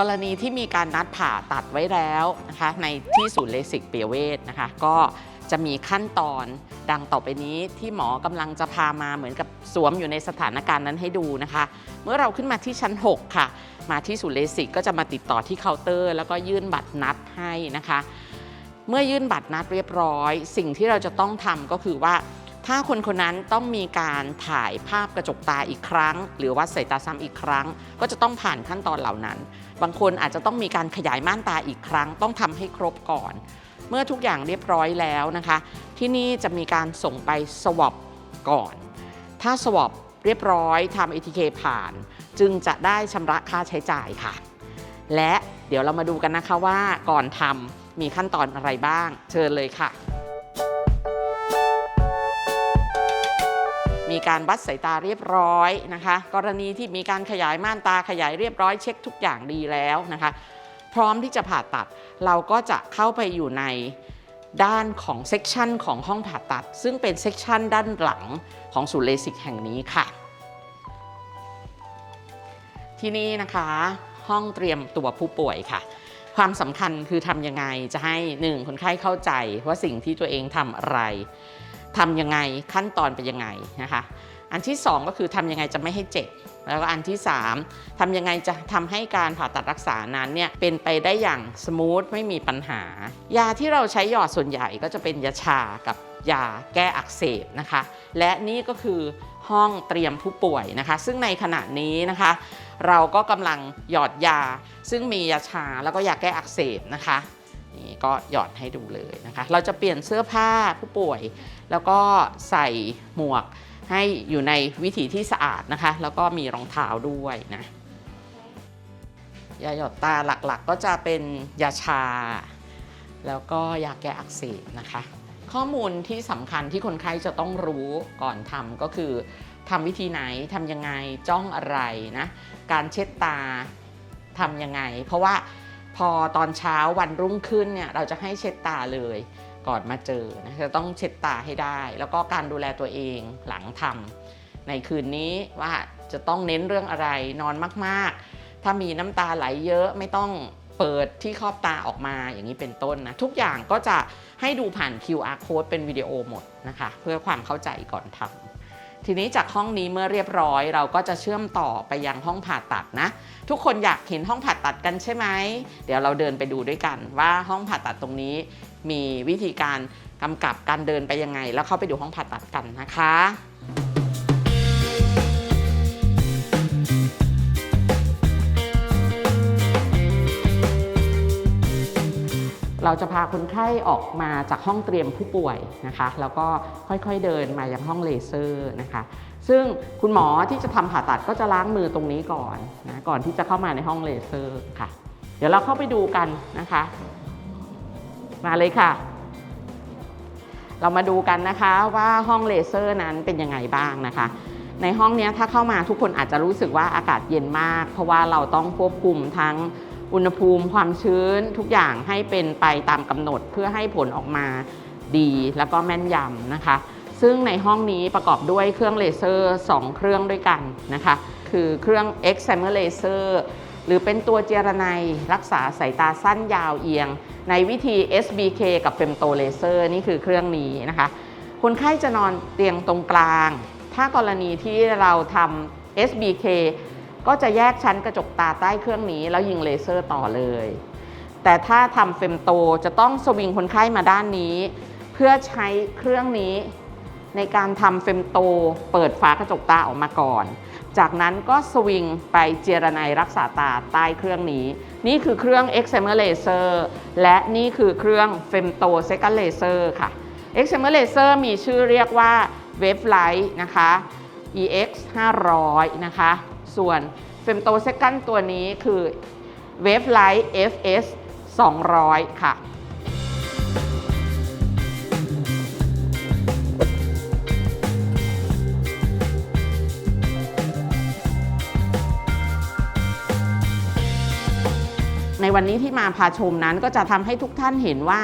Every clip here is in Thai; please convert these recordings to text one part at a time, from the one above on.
กรณีที่มีการนัดผ่าตัดไว้แล้วนะคะในที่ศูนย์เลสิกเปียเวชนะคะก็จะมีขั้นตอนดังต่อไปนี้ที่หมอกำลังจะพามาเหมือนกับสวมอยู่ในสถานการณ์นั้นให้ดูนะคะ เมื่อเราขึ้นมาที่ชั้น 6 ค่ะ มาที่ศูนย์เลสิกก็จะมาติดต่อที่เคาน์เตอร์ แล้วก็ยื่นบัตรนัดให้นะคะ เมื่อยื่นบัตรนัดเรียบร้อย สิ่งที่เราจะต้องทำก็คือว่า ถ้าคนคนนั้นต้องมีการถ่ายภาพกระจกตาอีกครั้ง หรือวัดสายตาซ้ำอีกครั้ง ก็จะต้องผ่านขั้นตอนเหล่านั้น บางคนอาจจะต้องมีการขยายม่านตาอีกครั้ง ต้องทำให้ครบก่อน เมื่อทุกอย่างเรียบร้อยแล้วนะคะ ที่นี่จะมีการส่งไปสวอปก่อน ถ้าสวอปเรียบร้อยทำ ATK ผ่าน จึงจะได้ชำระค่าใช้จ่ายค่ะ และเดี๋ยวเรามาดูกันนะคะว่าก่อนทำมีขั้นตอนอะไรบ้าง เชิญเลยค่ะ การวัดสายตาเรียบร้อยนะคะ กรณีที่มีการขยายม่านตาขยายเรียบร้อยเช็คทุกอย่างดีแล้วนะคะ พร้อมที่จะผ่าตัดเราก็จะเข้าไปอยู่ในด้านของเซกชันของห้องผ่าตัด ซึ่งเป็นเซกชันด้านหลังของศูนย์เลสิกแห่งนี้ค่ะ ที่นี่นะคะห้องเตรียมตัวผู้ป่วยค่ะ ความสำคัญคือทำยังไงจะให้หนึ่งคนไข้เข้าใจว่าสิ่งที่ตัวเองทำอะไร ทำยังไงขั้นตอนเป็นยังไงนะคะอันที่ 2 ก็คือทำยังไงจะไม่ให้เจ็บแล้วก็อันที่ 3ทำยังไงจะทำให้การผ่าตัดรักษานั้นเนี่ยเป็นไปได้อย่างสมูทไม่มีปัญหา ยาที่เราใช้หยอดส่วนใหญ่ก็จะเป็นยาชากับยาแก้อักเสบนะคะ และนี่ก็คือห้องเตรียมผู้ป่วยนะคะ ซึ่งในขณะนี้นะคะ เราก็กำลังหยอดยา ซึ่งมียาชาแล้วก็ยาแก้อักเสบนะคะ นี่ก็หยอดให้ดูเลยนะคะ เราจะเปลี่ยนเสื้อผ้าผู้ป่วย แล้วก็ใส่หมวกให้อยู่ในวิถีที่สะอาดนะคะ แล้วก็มีรองเท้าด้วยนะยาหยอดตาหลักๆก็จะเป็นยาชา แล้วก็ยาแก้อักเสบนะคะ ข้อมูลที่สำคัญที่คนไข้จะต้องรู้ก่อนทำก็คือทำวิธีไหนทำยังไงจ้องอะไรนะ การเช็ดตาทำยังไง เพราะว่า อตอนเช้าวันรุ่งขึ้นเนี่ยเราจะให้เช็ดตาเลยก่อนมาเจอนะจะต้องเช็ดตาให้ได้ แล้วก็การดูแลตัวเองหลังทำในคืนนี้ว่าจะต้องเน้นเรื่องอะไรนอนมากๆ ถ้ามีน้ำตาไหลเยอะไม่ต้องเปิดที่ครอบตาออกมาอย่างนี้เป็นต้นนะ ทุกอย่างก็จะให้ดูผ่าน QR code เป็นวิดีโอหมดนะคะ เพื่อความเข้าใจก่อนทำ ทีนี้จากห้องนี้เมื่อเรียบร้อยเราก็จะเชื่อมต่อไปยังห้องผ่าตัดนะ ทุกคนอยากเห็นห้องผ่าตัดกันใช่ไหม เดี๋ยวเราเดินไปดูด้วยกัน ว่าห้องผ่าตัดตรงนี้ มีวิธีการกำกับการเดินไปยังไง แล้วเข้าไปดูห้องผ่าตัดกันนะคะ เราจะพาคนไข้ออกมาจากห้องเตรียมผู้ป่วยนะคะ แล้วก็ค่อยๆเดินมายังห้องเลเซอร์นะคะ ซึ่งคุณหมอที่จะทำผ่าตัดก็จะล้างมือตรงนี้ก่อนนะก่อนที่จะเข้ามาในห้องเลเซอร์ค่ะ เดี๋ยวเราเข้าไปดูกันนะคะ มาเลยค่ะ เรามาดูกันนะคะว่าห้องเลเซอร์นั้นเป็นยังไงบ้างนะคะในห้องนี้ถ้าเข้ามาทุกคนอาจจะรู้สึกว่าอากาศเย็นมาก เพราะว่าเราต้องควบคุมทั้ง อุณหภูมิความชื้นทุกอย่างให้เป็นไปตามกำหนดเพื่อให้ผลออกมาดีแล้วก็แม่นยำนะคะ ซึ่งในห้องนี้ประกอบด้วยเครื่องเลเซอร์ 2 เครื่องด้วยกันนะคะ คือเครื่อง e x a m e r Laser หรือเป็นตัวเจรไนรักษาสายตาสั้นยาวเอียง ในวิธี SBK กับ Femto Laser นี่คือเครื่องนี้นะคะ คนไข้จะนอนเตียงตรงกลาง ถ้ากรณีที่เราทำ SBK ก็จะแยกชั้นกระจกตาใต้เครื่องนี้ แล้วยิงเลเซอร์ต่อเลย แต่ถ้าทำเฟมโตจะต้องสวิงคนไข้มาด้านนี้ เพื่อใช้เครื่องนี้ในการทำเฟมโตเปิดฝากระจกตาออกมาก่อน จากนั้นก็สวิงไปเจรไนรักษาตาใต้เครื่องนี้ นี่คือเครื่อง e x a m e r Laser และนี่คือเครื่อง Femto Second Laser ค่ะ e x a m e r Laser มีชื่อเรียกว่า Wavelight นะคะ EX 500นะคะ ส่วน Femto Second ตัวนี้คือ Wavelight FS 200 ค่ะในวันนี้ที่มาพาชมนั้นก็จะทำให้ทุกท่านเห็นว่า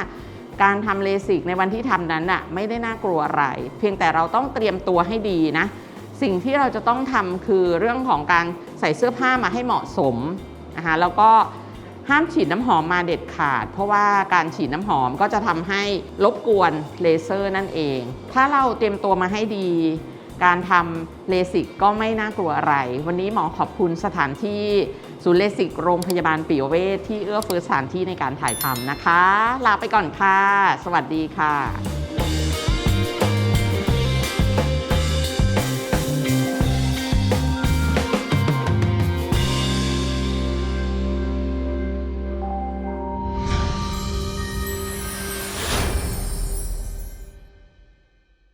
การทำเลสิกในวันที่ทำนั้นน่ะไม่ได้น่ากลัวอะไร เพียงแต่เราต้องเตรียมตัวให้ดีนะ สิ่งที่เราจะต้องทำคือเรื่องของการใส่เสื้อผ้ามาให้เหมาะสมนะคะแล้วก็ห้ามฉีดน้ำหอมมาเด็ดขาด เพราะว่าการฉีดน้ำหอมก็จะทำให้รบกวนเลเซอร์นั่นเอง ถ้าเราเตรียมตัวมาให้ดี การทำเลสิกก็ไม่น่ากลัวอะไร วันนี้หมอขอบคุณสถานที่ศูนย์เลสิกโรงพยาบาลปิยเวชที่เอื้อเฟื้อสถานที่ในการถ่ายทำนะคะ ลาไปก่อนค่ะ สวัสดีค่ะ